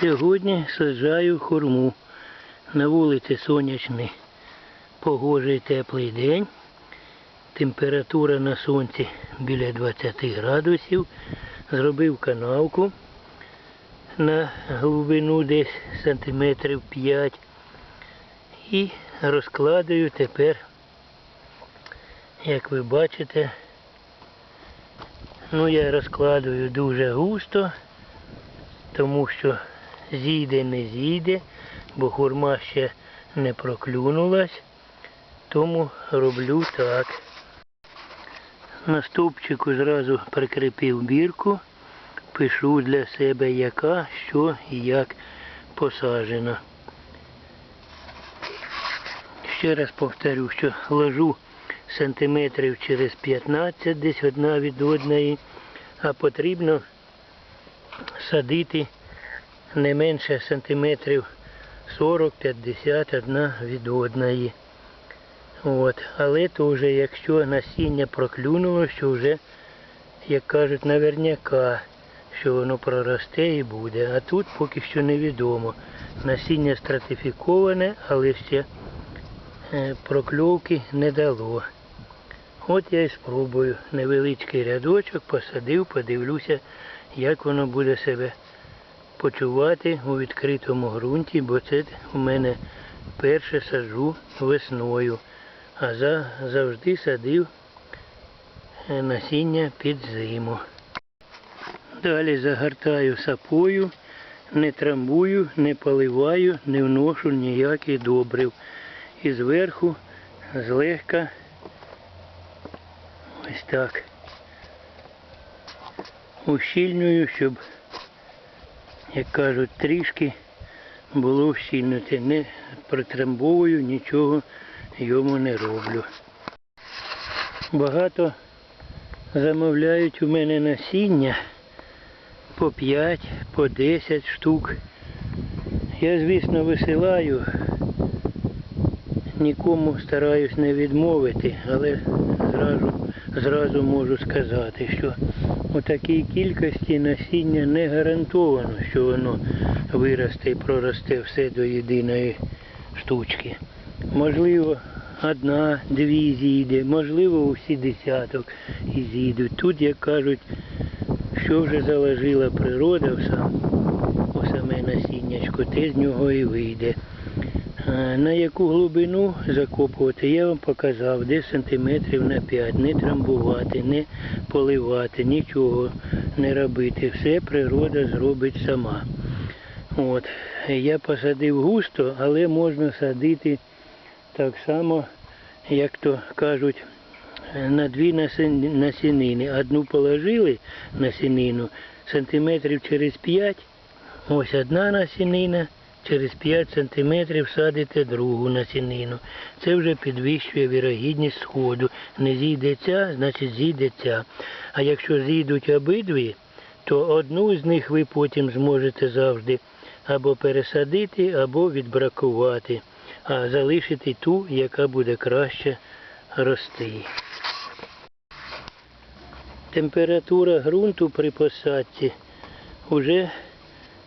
Сьогодні саджаю хурму. На вулиці сонячний, погожий теплий день. Температура на сонці біля 20 градусів. Зробив канавку на глибину десь сантиметрів 5. І розкладаю тепер, як ви бачите, ну я розкладую дуже густо, тому що зійде не зійде, бо хурма ще не проклюнулась, тому роблю так. На стовпчику зразу прикріпив бірку, пишу для себе яка, що і як посаджено. Ще раз повторю, що ложу сантиметрів через 15 десь одна від одної, а потрібно садити не менше сантиметрів 40-50 одна від одної. От. Але то вже якщо насіння проклюнуло, що вже, як кажуть, наверняка, що воно проросте і буде. А тут поки що невідомо. Насіння стратифіковане, але ще е, прокльовки не дало. От я і спробую невеличкий рядочок, посадив, подивлюся, як воно буде себе почувати у відкритому ґрунті, бо це у мене перше саджу весною, а за, завжди садив е, насіння під зиму. Далі загортаю сапою, не трамбую, не поливаю, не вношу ніяких добрив. І зверху злегка ось так ущільнюю, щоб, як кажуть, трішки було вщільнути. Не притрамбовую, нічого йому не роблю. Багато замовляють у мене насіння по 5, по 10 штук. Я, звісно, висилаю, нікому стараюсь не відмовити, але зразу, зразу можу сказати, що у такій кількості насіння не гарантовано, що воно виросте і проросте все до єдиної штучки. Можливо, одна, дві зійде, можливо, усі десяток і зійдуть. Тут, як кажуть, що вже заложила природа в сам, у саме насіннячко, те з нього і вийде. Е, На яку глибину закопувати, я вам показав, де сантиметрів на 5, не трамбувати, не поливати, нічого не робити. Все природа зробить сама. От. Я посадив густо, але можна садити так само, як то кажуть, на дві насінини. Одну положили насінину сантиметрів через 5, ось одна насінина, через 5 сантиметрів садите другу насінину. Це вже підвищує вірогідність сходу. Не зійде ця, значить зійде ця. А якщо зійдуть обидві, то одну з них ви потім зможете завжди або пересадити, або відбракувати, а залишити ту, яка буде краще рости. Температура ґрунту при посадці вже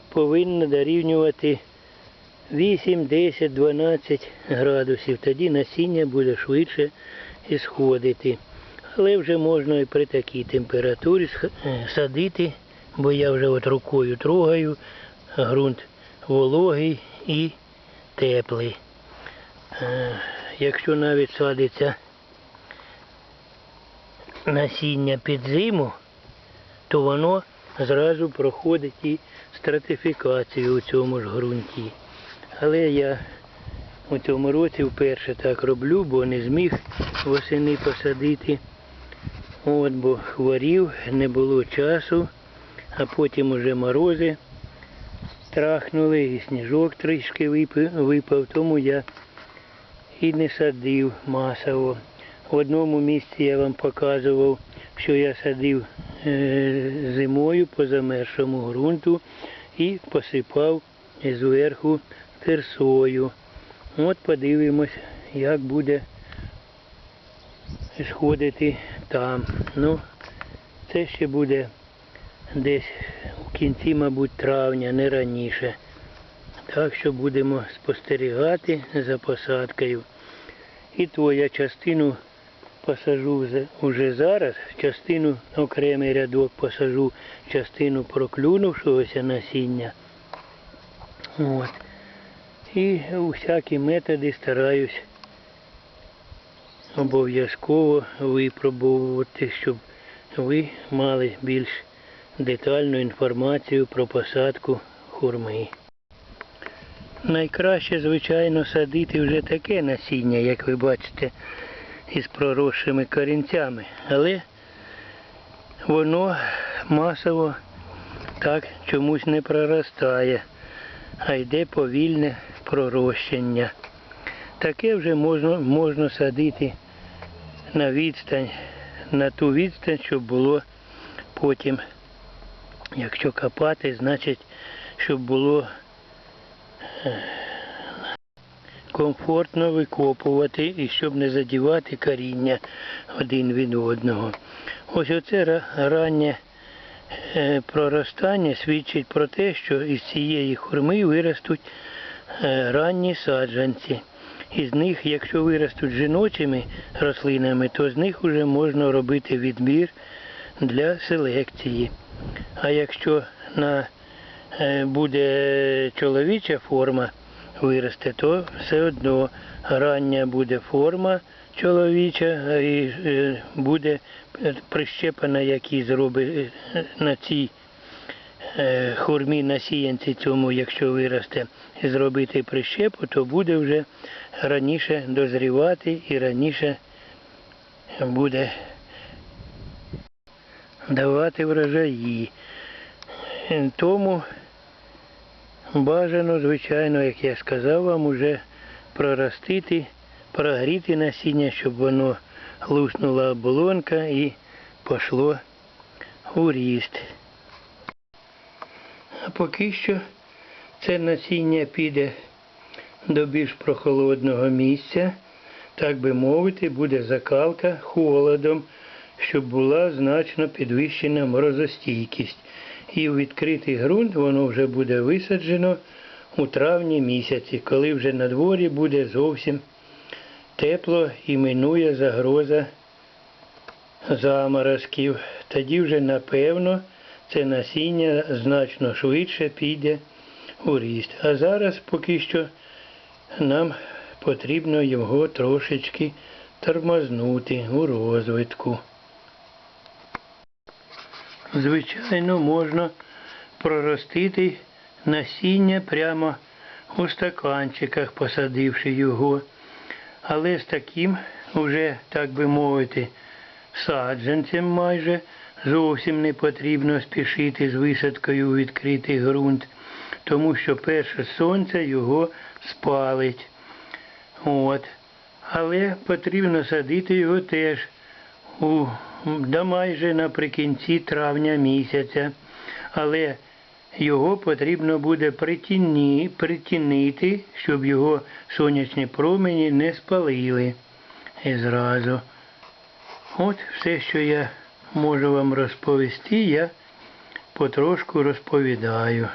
повинна дорівнювати 8, 10, 12 градусів. Тоді насіння буде швидше ісходити. Але вже можна і при такій температурі е, садити, бо я вже от рукою трогаю, ґрунт вологий і теплий. Е, Якщо навіть садиться насіння під зиму, то воно зразу проходить і стратифікацію у цьому ж ґрунті. Але я у цьому році вперше так роблю, бо не зміг восени посадити. От, бо хворів, не було часу, а потім уже морози трахнули, і сніжок трішки випав, тому я і не садив масово. В одному місці я вам показував, що я садив е, зимою по замершому ґрунту і посипав зверху терсою. От подивимось, як буде сходити там. Ну, це ще буде десь в кінці, мабуть, травня, не раніше. Так що будемо спостерігати за посадкою. І то я частину посажу уже зараз, частину окремий рядок посажу, частину проклюнувшогося насіння. От. І усякі методи стараюсь обов'язково випробовувати, щоб ви мали більш детальну інформацію про посадку хурми. Найкраще, звичайно, садити вже таке насіння, як ви бачите, із проросшими корінцями. Але воно масово так чомусь не проростає, а йде повільне пророщення. Таке вже можна, можна садити на відстань, на ту відстань, щоб було потім, якщо копати, значить, щоб було е, комфортно викопувати і щоб не задівати коріння один від одного. Ось оце ра- раннє проростання свідчить про те, що із цієї хурми виростуть е, ранні саджанці. Із них, якщо виростуть жіночими рослинами, то з них вже можна робити відбір для селекції. А якщо на, е, буде чоловіча форма виросте, то все одно рання буде форма чоловіча і е, буде прищепана, який зробить е, на цій е, хурмі на сіянці цьому, якщо виросте, зробити прищепу, то буде вже раніше дозрівати і раніше буде давати врожаї. Тому бажано, звичайно, як я сказав вам, уже проростити, прогріти насіння, щоб воно луснула оболонка і пішло у ріст. А поки що це насіння піде до більш прохолодного місця, так би мовити, буде закалка холодом, щоб була значно підвищена морозостійкість. І в відкритий ґрунт воно вже буде висаджено у травні місяці, коли вже на дворі буде зовсім тепло і минує загроза заморозків. Тоді вже напевно це насіння значно швидше піде у ріст. А зараз поки що нам потрібно його трошечки тормознути у розвитку. Звичайно, можна проростити насіння прямо у стаканчиках, посадивши його. Але з таким вже, так би мовити, саджанцем майже зовсім не потрібно спішити з висадкою у відкритий ґрунт, тому що перше сонце його спалить. От. Але потрібно садити його теж у, да майже наприкінці травня місяця. Але його потрібно буде притіні, притінити, щоб його сонячні промені не спалили і зразу. От все, що я можу вам розповісти, я потрошку розповідаю.